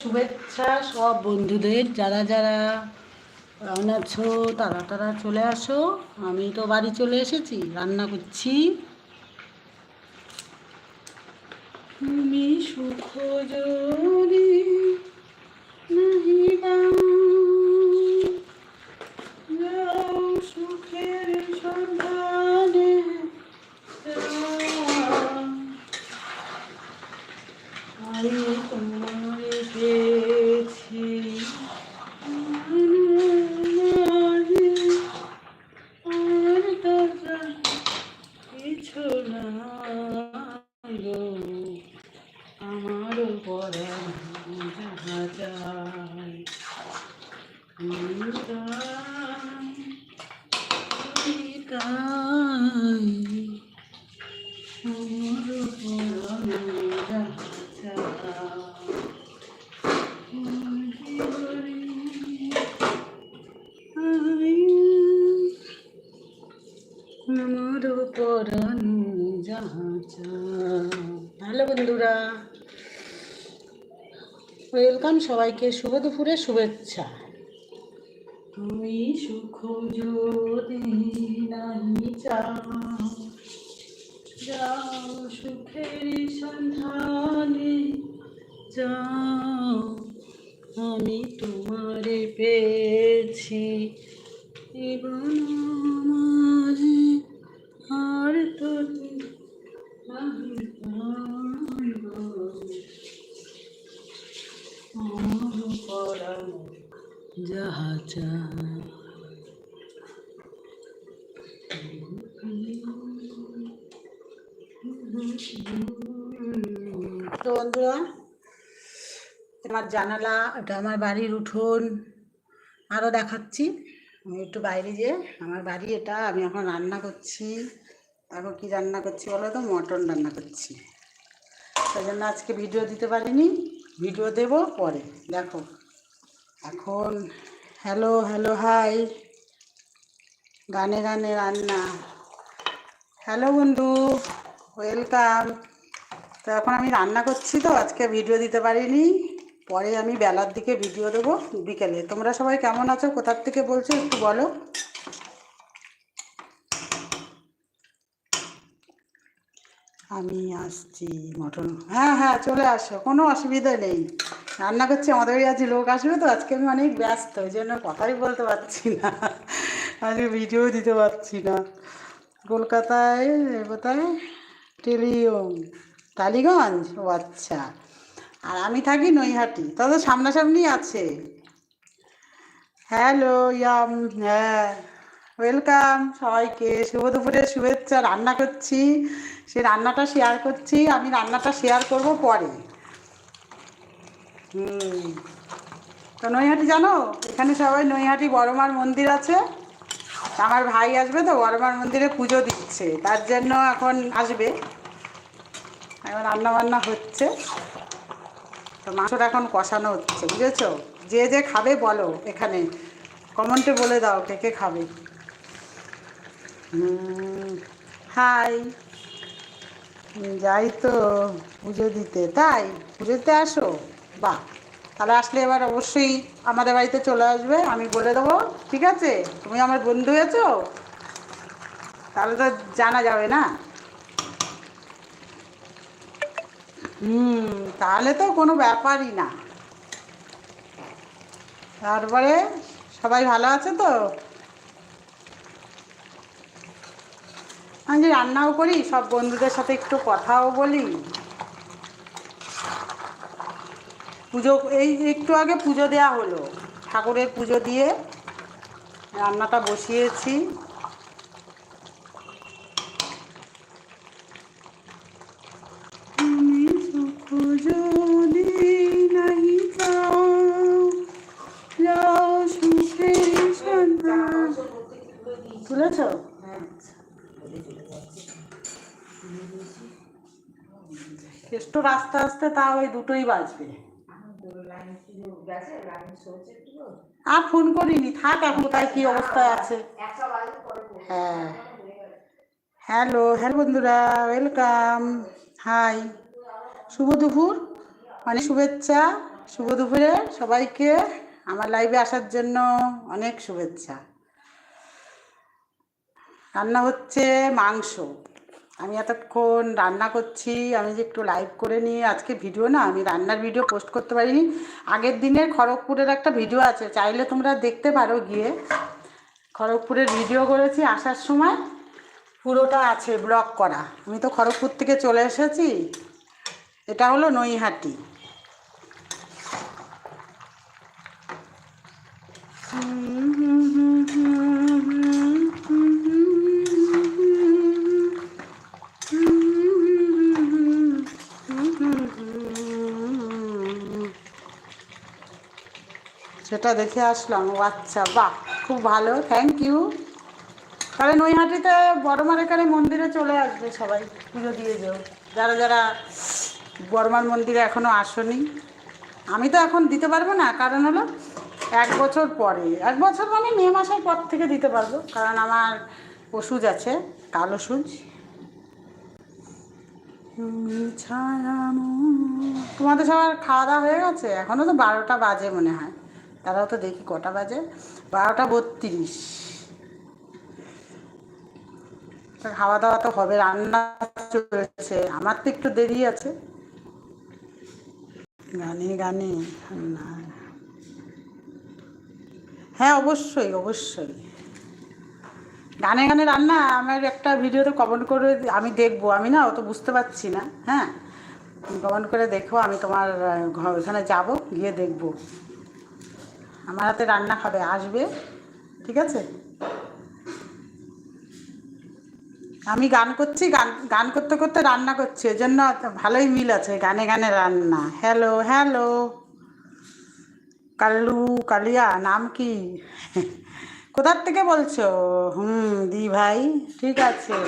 শুভেচ্ছা সব বন্ধুদের। যারা যারা কেমন আছো, তারা তারা চলে আসো। আমি তো বাড়ি চলে এসেছি, রান্না করছি। তুমি সুখ যদি নাহি দাও, যাও সুখের সন্ধানে যাও। আমি তোমারে পেয়েছি আর দরকার কিছু নাই গো, আমার পরাণ যাহা যায় আমি তাই, আমি তাই। হ্যালো বন্ধুরা ওয়েলকাম সবাইকে শুভ দুপুরে শুভেচ্ছা। তুমি সুখ যদি নাহি চাও, যাও সুখের সন্ধানে যাও। আমি তোমারে পেয়েছি জীবন মাঝে আর তো নাহি যাহা তো বন্ধুরা আমার জানালা এটা আমার বাড়ির উঠোন আরও দেখাচ্ছি। আমি একটু বাইরে যেয়ে, আমার বাড়ি এটা, আমি এখন রান্না করছি। এখন কি রান্না করছি বলো তো? মটন রান্না করছি। সেই জন্য আজকে ভিডিও দিতে পারিনি, ভিডিও দেব পরে, দেখো। এখন হ্যালো হ্যালো হাই গানে গানে রান্না। হ্যালো বন্ধু ওয়েলকাম তো এখন আমি রান্না করছি তো, আজকে ভিডিও দিতে পারিনি। পরে আমি বেলার দিকে ভিডিও দেবো বিকেলে। তোমরা সবাই কেমন আছো? কোথার থেকে বলছো একটু বলো। আমি আসছি, মটন। হ্যাঁ হ্যাঁ চলে আসো, কোনো অসুবিধা নেই। রান্না করছি, আমাদের বাড়ি আজ লোক আসবে তো, আজকে আমি অনেক ব্যস্ত ওই জন্য কথাই বলতে পারছি না। আজকে ভিডিও দিতে পারছি না। কলকাতায় কোথায়? টেলিয়ম, টালিগঞ্জ, ও আচ্ছা। আর আমি থাকি নৈহাটি তবে সামনাসামনি আছে। হ্যালো ইয়াম হ্যাঁ ওয়েলকাম সবাইকে। শুভ দুপুরের শুভেচ্ছা, রান্না করছি। সে রান্নাটা শেয়ার করছি, আমি রান্নাটা শেয়ার করব পরে। হুম তো নৈহাটি জানো? এখানে সবাই নৈহাটি বড়মার মন্দির আছে। আমার ভাই আসবে তো, বড়মার মন্দিরে পুজো দিচ্ছে। তার জন্য এখন আসবে। এখন রান্না বান্না হচ্ছে। তো মাংসটা এখন কষানো হচ্ছে, বুঝেছ? যে যে খাবে বলো এখানে। কমেন্টে বলে দাও কে কে খাবে। হাই। যাই তো পুজো দিতে। তাই, পুজোতে আসো। বাহ, তাহলে আসলে এবার অবশ্যই আমাদের বাড়িতে চলে আসবে, আমি বলে দেবো, ঠিক আছে? তুমি আমার বন্ধু আছো তাহলে তো জানা যাবে না? হুম, তাহলে তো কোনো ব্যাপারই না। তারপরে সবাই ভালো আছে তো? আমি রান্নাও করি, সব বন্ধুদের সাথে একটু কথাও বলি। পুজো এই একটু আগে পুজো দেওয়া হলো। ঠাকুরের পুজো দিয়ে রান্নাটা বসিয়েছি। তুলেছ? একটু আস্তে আস্তে তাও ওই দুটোই বাজবে। আর ফোন করিনি, থাক এখন কোথায়, কি অবস্থায় আছে। হ্যাঁ। হ্যালো হ্যালো বন্ধুরা, ওয়েলকাম, হাই। শুভ দুপুর, অনেক শুভেচ্ছা, শুভ দুপুরে সবাইকে আমার লাইভে আসার জন্য অনেক শুভেচ্ছা। রান্না হচ্ছে মাংস। আমি এতক্ষণ রান্না করছি, আমি যে একটু লাইভ করে নিয়ে আজকে ভিডিও না, আমি রান্নার ভিডিও পোস্ট করতে পারিনি। আগের দিনের খড়গপুরের একটা ভিডিও আছে, চাইলে তোমরা দেখতে পারো গিয়ে। খড়গপুরের ভিডিও করেছি আসার সময়, পুরোটা আছে ব্লগ করা। আমি তো খড়গপুর থেকে চলে এসেছি, এটা হলো নৈহাটি। সেটা দেখে আসলাম। ও আচ্ছা বাহ, খুব ভালো থ্যাংক ইউ তাহলে নৈহাটিতে বড়মার এখানে মন্দিরে চলে আসবে সবাই, পুজো দিয়ে যেও। যারা যারা বড়মার মন্দিরে এখনও আসনি, আমি তো এখন দিতে পারব না, কারণ হলো এক বছর পরে। এক বছর মানে মে মাসের পর থেকে দিতে পারব, কারণ আমার ওষুধ আছে, কালো সুজ তুমি তোমাদের সবার খাওয়া দাওয়া হয়ে গেছে? এখনও তো বারোটা বাজে মনে হয়। তারাও তো দেখি কটা বাজে? বারোটা বত্রিশ। খাওয়া দাওয়া তো হবে, রান্না চলছে। আমার তো একটু দেরি আছে। গানে গানে হ্যাঁ অবশ্যই অবশ্যই। গানে গানে রান্না, আমার একটা ভিডিওতে কমেন্ট করে আমি দেখব। আমি না অত বুঝতে পারছি না হ্যাঁ? কমেন্ট করে দেখো, আমি তোমার ওখানে যাব, গিয়ে দেখব। আমার হাতে রান্না খাবে, আসবে, ঠিক আছে? আমি গান করছি, গান গান করতে করতে রান্না করছি ওই জন্য ভালোই মিল আছে গানে গানে রান্না। হ্যালো হ্যালো কাল্লু, কালিয়া, নাম কি? কোথার থেকে বলছো? হুম, দি ভাই, ঠিক আছে।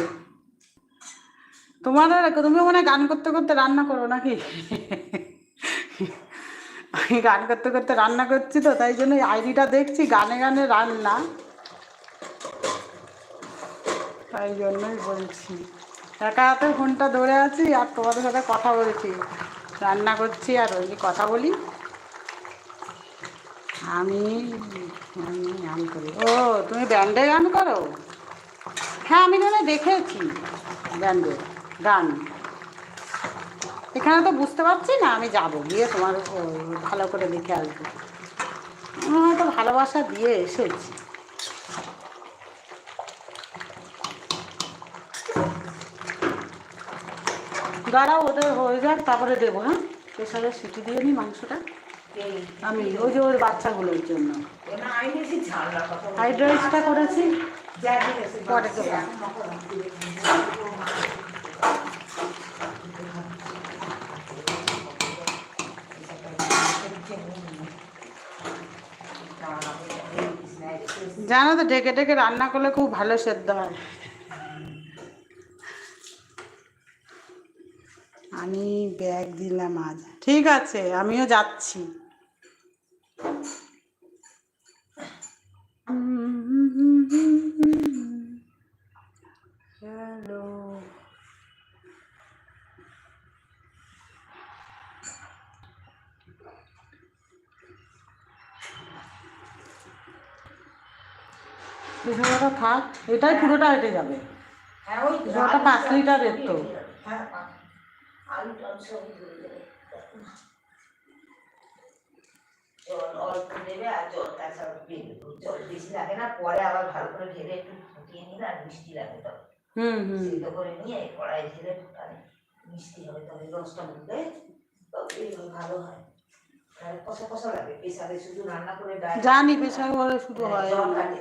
তোমার তুমি মনে গান করতে করতে রান্না করো নাকি? আমি গান করতে করতে রান্না করছি তো, তাই জন্য আইডিটা দেখছি, গানে গানে রান্না। তাই জন্যই বলছি। একা হাতে ফোনটা ধরে আছি আর তোমাদের সাথে কথা বলছি। রান্না করছি আর ওই কথা বলি। আমি আমি গান করি। ও, তুমি ব্যান্ডে গান করো? হ্যাঁ আমি না দেখেছি। ব্যান্ডে, গান। এখানে তো বুঝতে পারছি না আমি যাব। গিয়ে তোমার ভালো করে দেখে আসব। হয়তো ভালোবাসা দিয়ে এসেছি। দাঁড়াও ওদের হয়ে যাক তারপরে দেবো হ্যাঁ? প্রেশারে সিটি দিয়ে নিই মাংসটা। আমি ওই যে ওই বাচ্চাগুলোর জন্য। ফ্রাইড রাইসটা করেছি? পরে দেবো জানো তো ঢেকে ঢেকে রান্না করলে খুব ভালো সেদ্ধ হয়। আমি ব্যাগ দিলাম আজ। ঠিক আছে, আমিও যাচ্ছি। হ্যালো। বিষয়টা থাক এটাই পুরোটা হেঁটে যাবে। বিষয়টা পাঁচ লিটারের তো। জল অল্প দেবে আর জল তাছাড়া জল বেশি লাগে না পরে আবার ভালো করে ঢেলে একটু ফুটিয়ে নিলে আর মিষ্টি লাগে তো হুম হুম। সিদ্ধ করে নিয়ে কড়াই ঢেলে ফুটালে মিষ্টি হবে তবে রসটা তবে ভালো হয়। কষা কষা লাগে। শুধু রান্না করে জানি শুধু হয় লাগে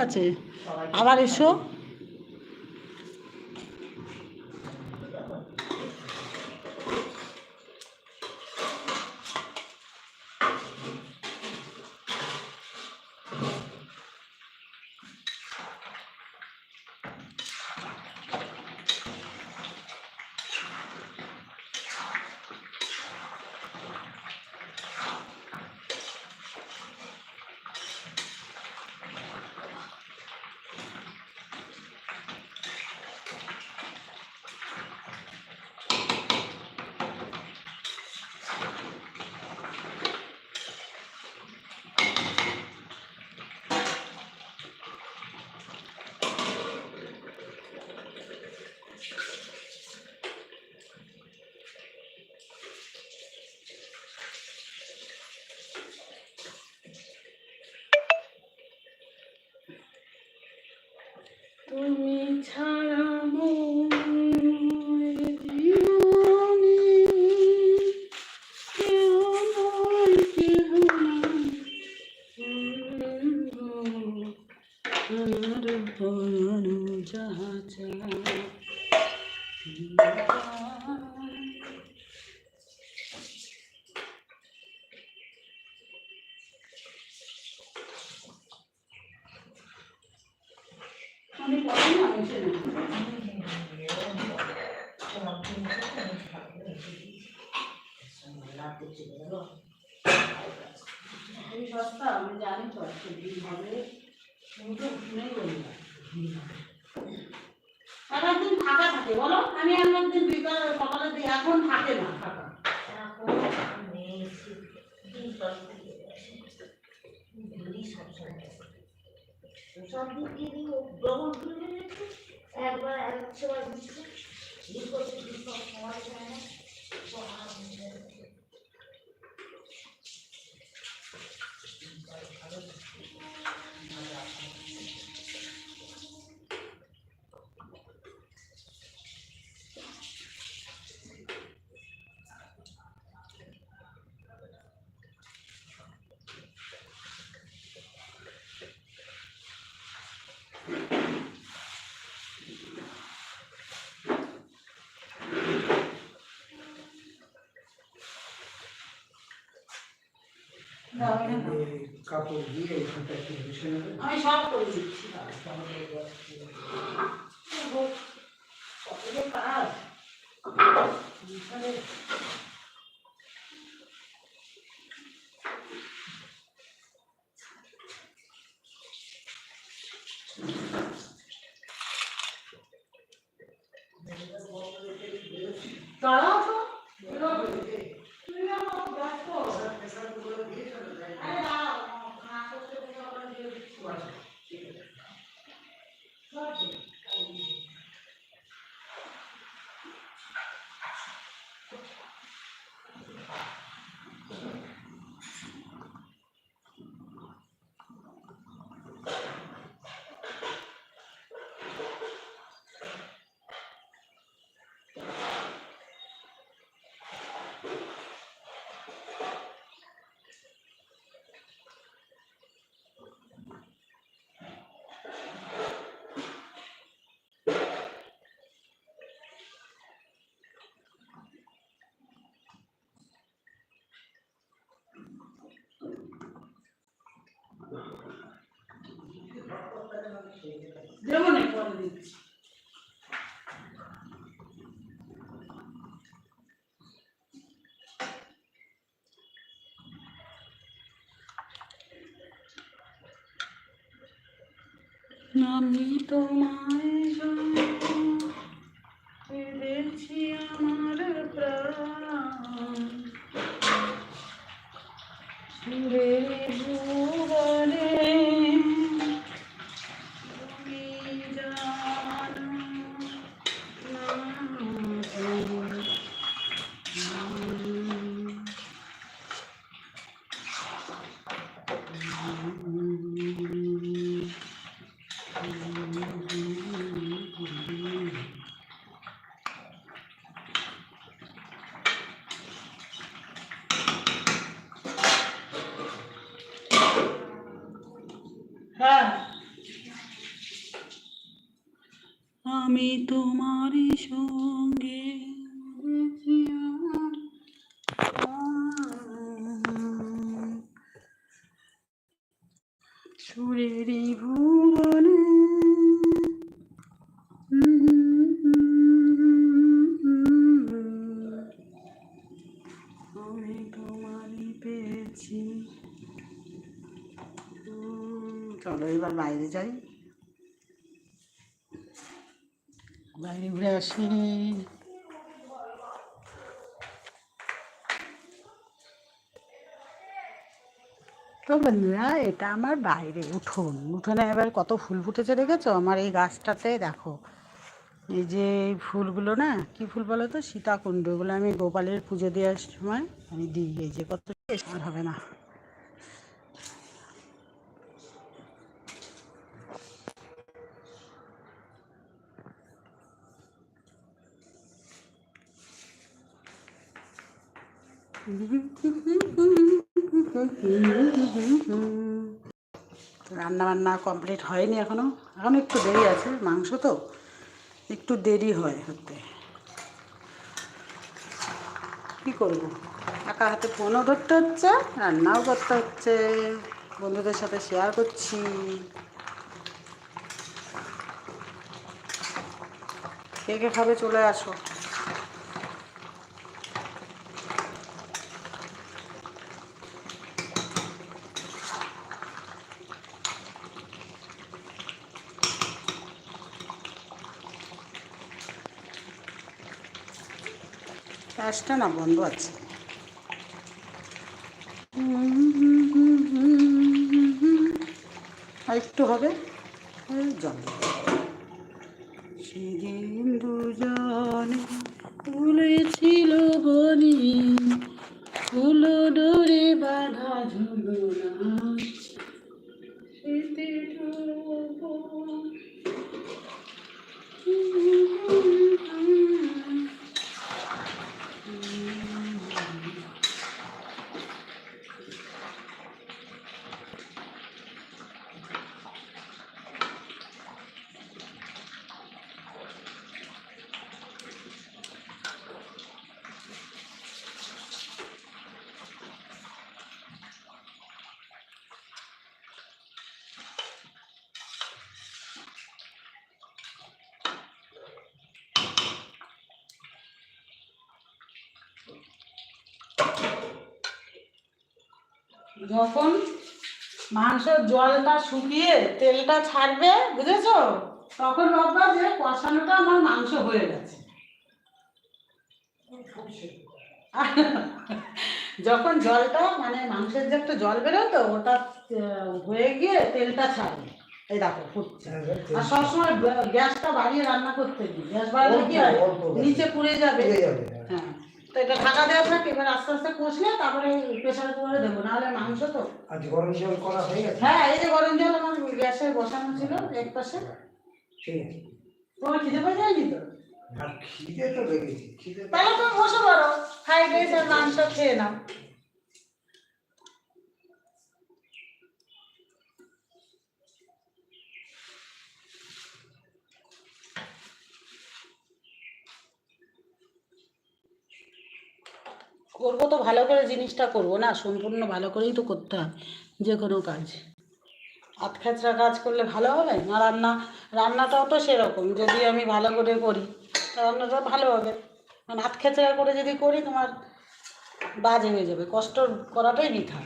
আছে। আবার এসো। তুমি ছাড়া সবাই বুঝছে? দুঃখ দুঃখ সমাজ কাপড় দিয়ে এখানটা একটু ঘষে নেবে আমি সব করে দিচ্ছি কাজ Paulinho. Namito Maija. বন্ধুরা, এটা আমার বাইরে উঠোন। উঠোনে এবার কত ফুল ফুটেছে দেখেছ? আমার এই গাছটাতে দেখো, এই যে এই ফুলগুলো না, কি ফুল বলো তো? সীতাকুণ্ড, এগুলো আমি গোপালের পুজো দেওয়ার সময় আমি দিই। এই যে কত হবে না। রান্না বান্না কমপ্লিট হয়নি এখনও। এখন একটু দেরি আছে, মাংস তো। একটু দেরি হয় হতে। কি করব? একা হাতে ফোনও ধরতে হচ্ছে, রান্নাও করতে হচ্ছে, বন্ধুদের সাথে শেয়ার করছি। কে কে খাবে চলে আসো। গ্যাসটা না বন্ধ আছে। একটু হবে জল। যখন মাংসের জলটা শুকিয়ে তেলটা ছাড়বে বুঝেছ? তখন ভাববা যে কষানোটা আমার মাংস হয়ে গেছে। যখন জলটা মানে মাংসের যে একটা জল বেরোতো ওটা হয়ে গিয়ে তেলটা ছাড়বে। এই দেখো ফুটছে। আর সবসময় গ্যা- গ্যাসটা বাড়িয়ে রান্না করতে গ্যাস বাড়িয়ে কি হয়। নিচে পুড়ে যাবে। পুড়ে যাবে, হ্যাঁ। হ্যাঁ তো এটা ঢাকা দেওয়া থাকে এবার আস্তে আস্তে কষলে তারপরে প্রেশার কুকারে দেবো নাহলে মাংস তো। আজ গরম জল করা হয়ে গেছে? হ্যাঁ এই যে গরম জল আমার গ্যাসে বসানো ছিল এক পাশে। ঠিক আছে। তোমার খিদে পেয়ে যায়নি তো? আর খিদে তো লেগেছে খিদে তাহলে তুমি বসে পড়ো ফ্রাইড রাইস আর মাংস খেয়ে নাও। করব তো ভালো করে জিনিসটা করব না, সম্পূর্ণ ভালো করেই তো করতে হয় যে কোনো কাজ। হাত খেচড়া কাজ করলে ভালো হবে? না, রান্না, রান্নাটাও তো সেরকম, যদি আমি ভালো করে করি, রান্নাটা ভালো হবে। মানে হাত খেচড়া করে যদি করি তোমার বাজে হয়ে যাবে, কষ্ট করাটাই বৃথা।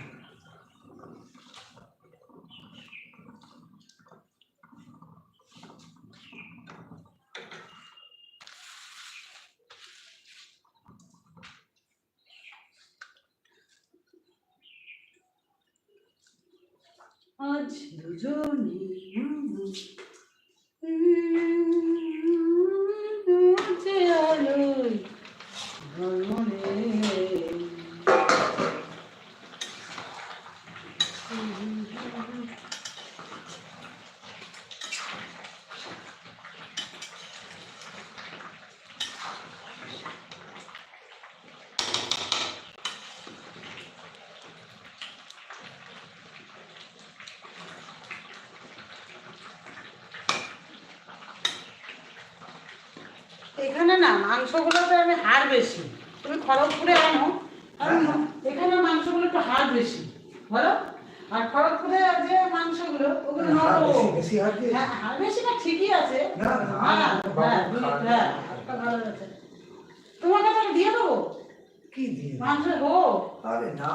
আজ দুজনে যে আলোয় ভ্রমণে এখানে না মাংসগুলোতে আমি হাড় বেশি তুমি খড়গপুরে আনো আর এখানে মাংসগুলো একটু হাড় বেশি বলো আর খড়গপুরে যে মাংসগুলো ওগুলো হাড় নরম বেশি- বেশি হাড় দিয়ে? হ্যাঁ হাড় বেশি না ঠিকই আছে না, না, হ্যাঁ হাড় হ্যাঁ বাবু দুই- খাওয়া হ্যাঁ যায়। হাড়টা ভালো আছে তোমাকে তাহলে দিয়ে দেবো কি দিয়ে? মাংস হোক। আরে না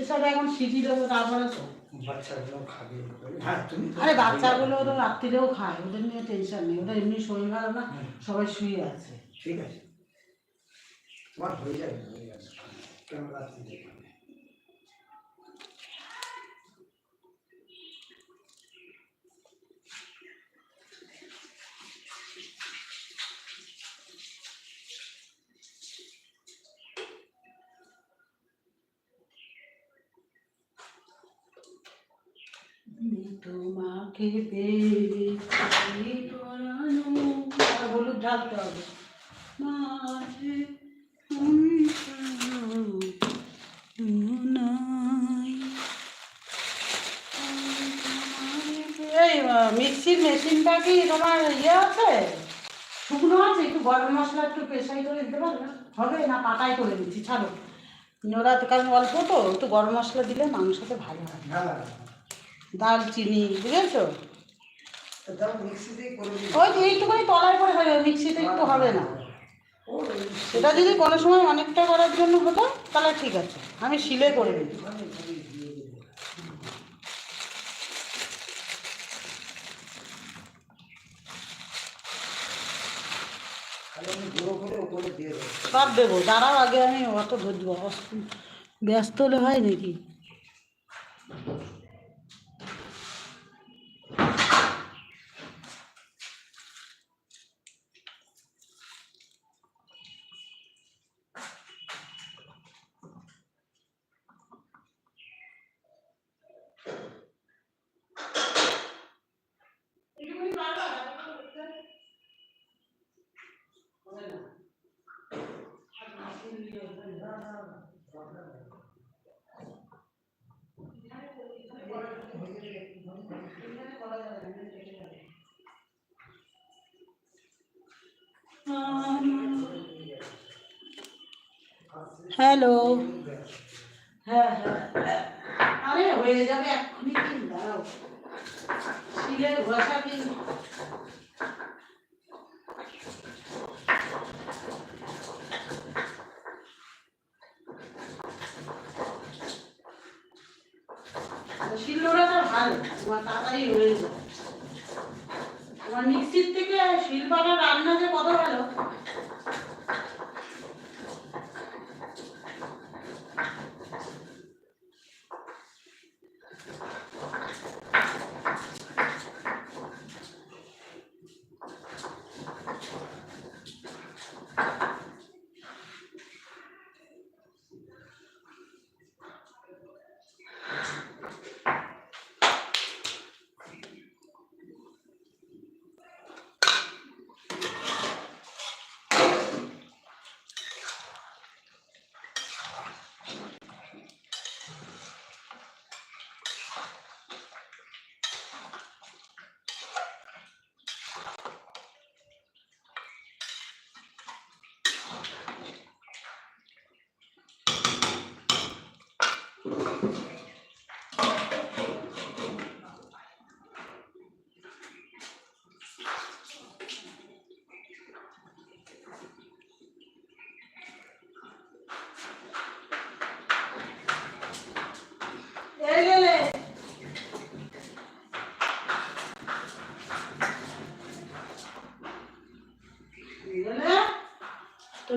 এসব এখন সিটি দেবো তারপরে তো। বাচ্চাগুলো খাবে। হ্যাঁ তুমি আরে বাচ্চাগুলো তো রাত্রিরেও খায় ওদের নিয়ে টেনশন নেই। ওদের এমনি শরীর ভালো না সবাই শুয়ে আছে। ঠিক আছে। তোমার হয়ে যাবে হয়ে যাবে। কেন রাত্রি দেখাবে আমি তোমাকে হলুদ, ঢালতে হবে। মাঝে মিক্সির মেশিনটা কি তোমার ইয়ে আছে? শুকনো আছে, একটু গরম মশলা, একটু পেশাই করে দিতে পারবে? হবে না পাটাই করে দিচ্ছি, ছাড়ো। ওরা কারণ অল্প তো, একটু গরম মশলা দিলে মাংসতে ভালো হ্যাঁ। দারচিনি বুঝেছ? ওই যে একটুখানি তলায় করে হবে মিক্সিতে একটু হবে না। সেটা যদি কোনো সময় অনেকটা করার জন্য হতো তাহলে ঠিক আছে। আমি শিলে করে দিই সব দেবো। দাঁড়াও আগে আমি অত ধরব। ব্যস্ত হলে হয় নাকি? হ্যালো। হ্যাঁ হ্যাঁ আরে হয়ে যাবে এক্ষুনি কি দাঁড়াও। শিলের ঘষা কি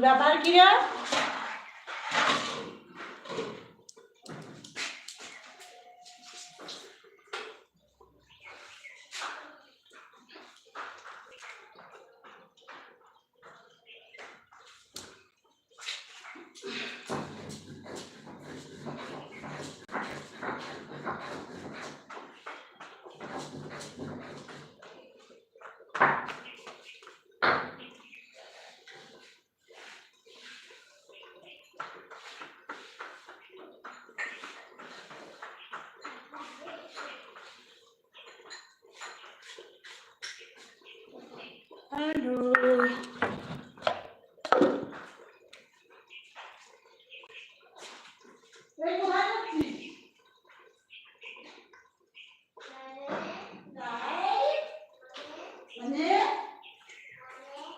ব্যাপার কি রে হ্যালো এই কোথায় যাচ্ছিস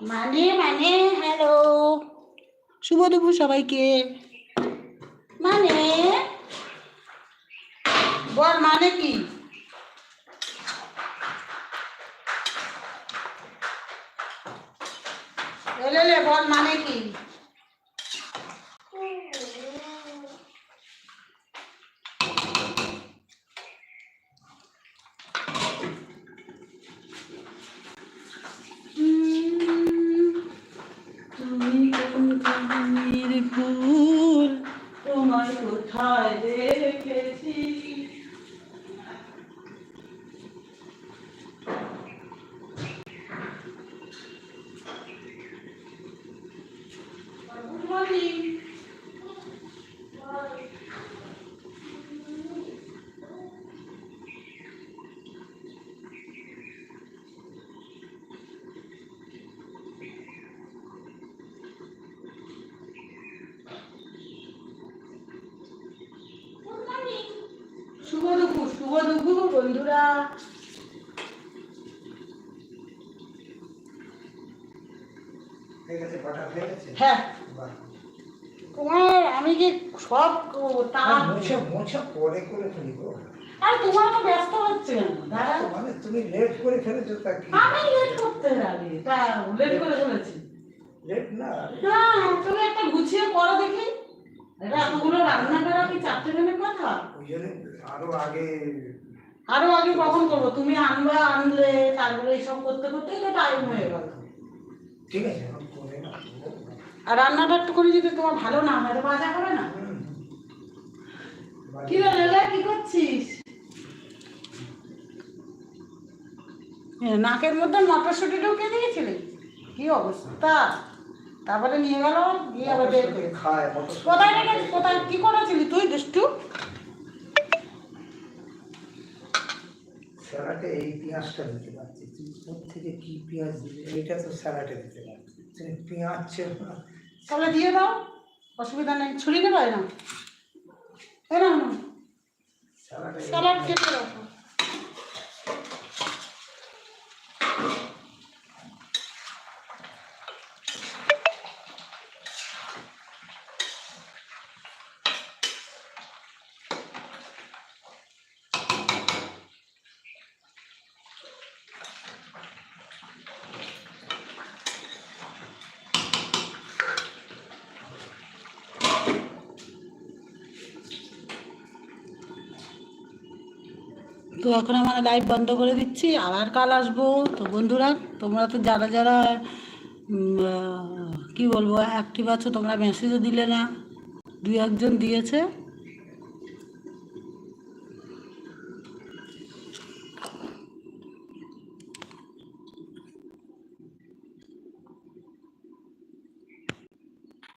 মানে মানে হ্যালো শুভ দুপুর সবাইকে মানে বল মানে কি এলে লে, বল মানে কি উম, তুমি কোন কাহিনীর ফুল তোমায় কোথায় দেখেছি Good morning. শুভ দুপুর শুভ দুপুর বন্ধুরা। হয়ে তোমার আমি যে সব তার মোছা মোছা পরে করে ফেলি আর তোমার তো ব্যস্ত হচ্ছে কেন মানে তুমি লেট করে ফেলেছো তা কি? আমি লেট করতে লাগে তা লেট করে ফেলেছি। লেট না? না তুমি একটা গুছিয়ে পড়ো দেখি। এটা এতগুলো রান্না করা কি চারটে দিনের কথা? ওই জন্য আরও আগে আরও আগে কখন করব? তুমি আনবা আনলে তারপরে এইসব করতে করতে তো টাইম হয়ে গেল। ঠিক আছে করে আর রান্নাটা একটু করে যদি তোমার ভালো না হয় তো বাজা হবে না? কি রে লেলে কি করছিস? নাকের মধ্যে মটরশুঁটি ঢুকে দিয়েছিলি? কি অবস্থা? তারপরে নিয়ে গেল দিয়ে আবার বের করে কোথায় কোথায়? কি করেছিলি তুই দুষ্টু? স্যালাডে এই পেঁয়াজটা দিতে পারছি। তুমি কোথ থেকে কি পেঁয়াজ দিলে? এটা তো স্যালাডে দিতে পারছি। তুমি পেঁয়াজ না। তাহলে দিয়ে দাও। অসুবিধা নেই। ছুরি নেবে না? স্যালাডে স্যালাড কেটে রাখো। এখন আমার লাইভ বন্ধ করে দিচ্ছি, আবার কাল আসব। তো বন্ধুরা, তোমরা তো যারা যারা কি বলব অ্যাক্টিভ আছো, তোমরা মেসেজও দিলে না। দু একজন দিয়েছে।